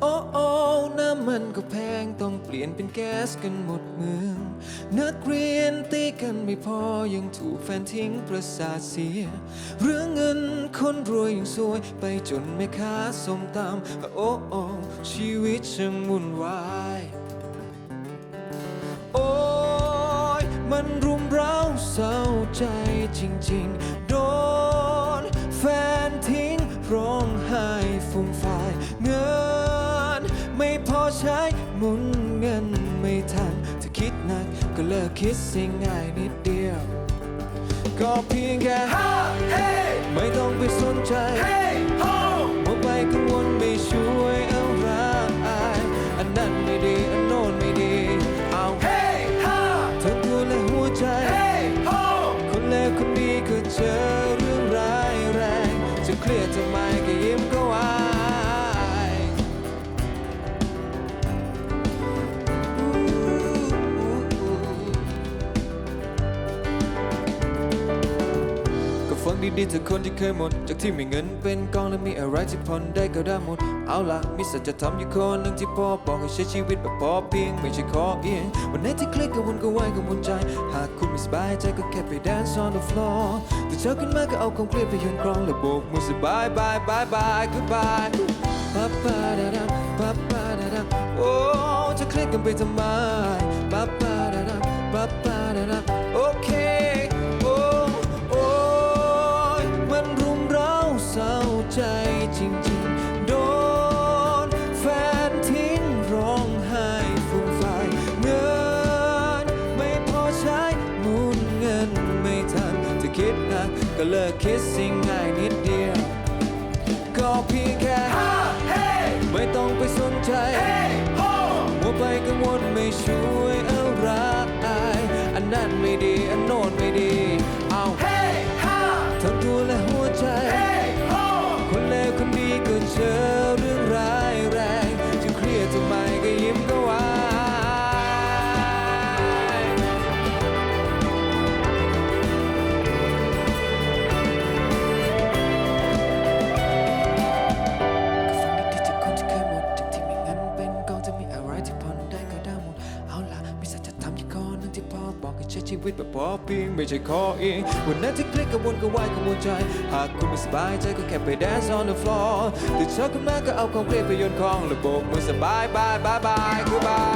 โอ้โอ้น้ำมันก็แพงต้องเปลี่ยนเป็นแก๊สกันหมดเมือง นักเรียนตีกันไม่พอยังถูกแฟนทิ้งประสาทเสีย เรื่องเงินคนรวยยังซวยไปจนแม่ค้าสมตำโอ้โอ้ชีวิตช่างวุ่นวายโอ้ยมันรุมเร้าเศร้าใจจริง ๆ โดนแฟนทิ้งร้องไห้ฟูมฟายเงินไม่พอ ใช้หมุนเงินไม่ทันถ้าคิดหนักก็เลิกคิดสิ่งง่ายนิดเดียว ก็เพียงแค่ไม่ต้องไปสนใจมัวไปกังวลไม่ช่วยอะไรอันนั้นไม่ดี อันโน้นไม่ดี เอาทั้งตัวและหัวใจคนเลวคนดีก็เจอเรื่องร้ายแรงจะเครียดทำไม ก็ฟังดีๆจากคนที่เคยหมด จากที่มีเงินเป็นกองและมีอะไรที่ผ่อนได้ก็ได้หมด เอาล่ะมีสัจธรรมอยู่คนหนึ่งที่พ่อบอกให้ใช้ชีวิตแบบพอเพียงไม่ใช่ขอเอียง วันไหนที่เครียดก็วนก็วายก็วนใจ หากคุณไม่สบายใจก็แค่ไป dance on the floor แต่เช้าขึ้นมาก็เอาความเครียดไปโยนกรองแล้วโบกมือสบายบายบายบาย goodbye ปะปะดาดาปะปะดาดาโอ้จะเครียดกันไปทำไม ใจจริงๆ โดนแฟนทิ้งร้องไห้ฟูมฟายเงินไม่พอใช้หมุนเงินไม่ทันจะคิดหนักก็เลิกคิดสิ่งง่ายนิดเดียว ก็เพียงแค่ไม่ต้องไปสนใจมัวไปกังวลไม่ช่วยอะไรอันนั้นไม่ดีอันโน้นไม่ ช้ชีวิตแบบพอเพียงไม่ใช่ขอเองวันนั้นที่คลิกกังวลก็วายกังวลใจ หากคุณไม่สบายใจก็แค่ไป dance on the floor ตื่นเช้าขึ้นมาก็เอาความเครียดไปโยนคลองระบบมือสบายบายบายบายคือบาย